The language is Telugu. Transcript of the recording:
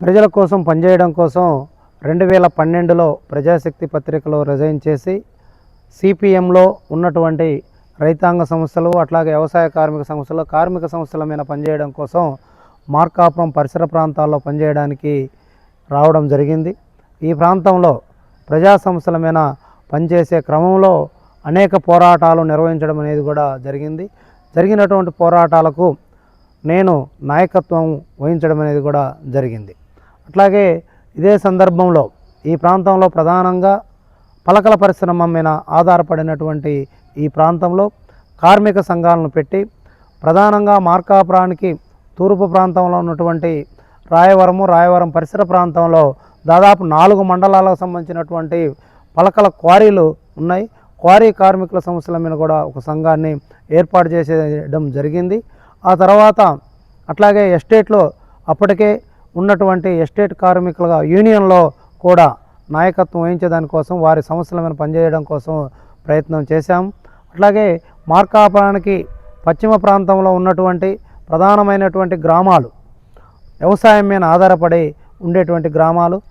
ప్రజల కోసం పనిచేయడం కోసం రెండు వేల పన్నెండులో ప్రజాశక్తి పత్రికలో రిజైన్ చేసి సిపిఎంలో ఉన్నటువంటి రైతాంగ సంస్థలు అట్లాగే వ్యవసాయ కార్మిక సంస్థలు కార్మిక సంస్థల మీద పనిచేయడం కోసం మార్కాపురం పరిసర ప్రాంతాల్లో పనిచేయడానికి రావడం జరిగింది. ఈ ప్రాంతంలో ప్రజా సంస్థల మీద పనిచేసే క్రమంలో అనేక పోరాటాలు నిర్వహించడం అనేది కూడా జరిగింది. జరిగినటువంటి పోరాటాలకు నేను నాయకత్వం వహించడం అనేది కూడా జరిగింది. అట్లాగే ఇదే సందర్భంలో ఈ ప్రాంతంలో ప్రధానంగా పలకల పరిశ్రమ మీద ఆధారపడినటువంటి ఈ ప్రాంతంలో కార్మిక సంఘాలను పెట్టి ప్రధానంగా మార్కాపురానికి తూర్పు ప్రాంతంలో ఉన్నటువంటి రాయవరము రాయవరం పరిసర ప్రాంతంలో దాదాపు నాలుగు మండలాలకు సంబంధించినటువంటి పలకల క్వారీలు ఉన్నాయి. క్వారీ కార్మికుల సమస్యల మీద కూడా ఒక సంఘాన్ని ఏర్పాటు చేసేయడం జరిగింది. ఆ తర్వాత అట్లాగే ఎస్టేట్లో అప్పటికే ఉన్నటువంటి ఎస్టేట్ కార్మికులుగా యూనియన్లో కూడా నాయకత్వం వహించేదాని కోసం వారి సమస్యల మీద పనిచేయడం కోసం ప్రయత్నం చేశాం. అట్లాగే మార్కాపురానికి పశ్చిమ ప్రాంతంలో ఉన్నటువంటి ప్రధానమైనటువంటి గ్రామాలు వ్యవసాయం మీద ఆధారపడి ఉండేటువంటి గ్రామాలు.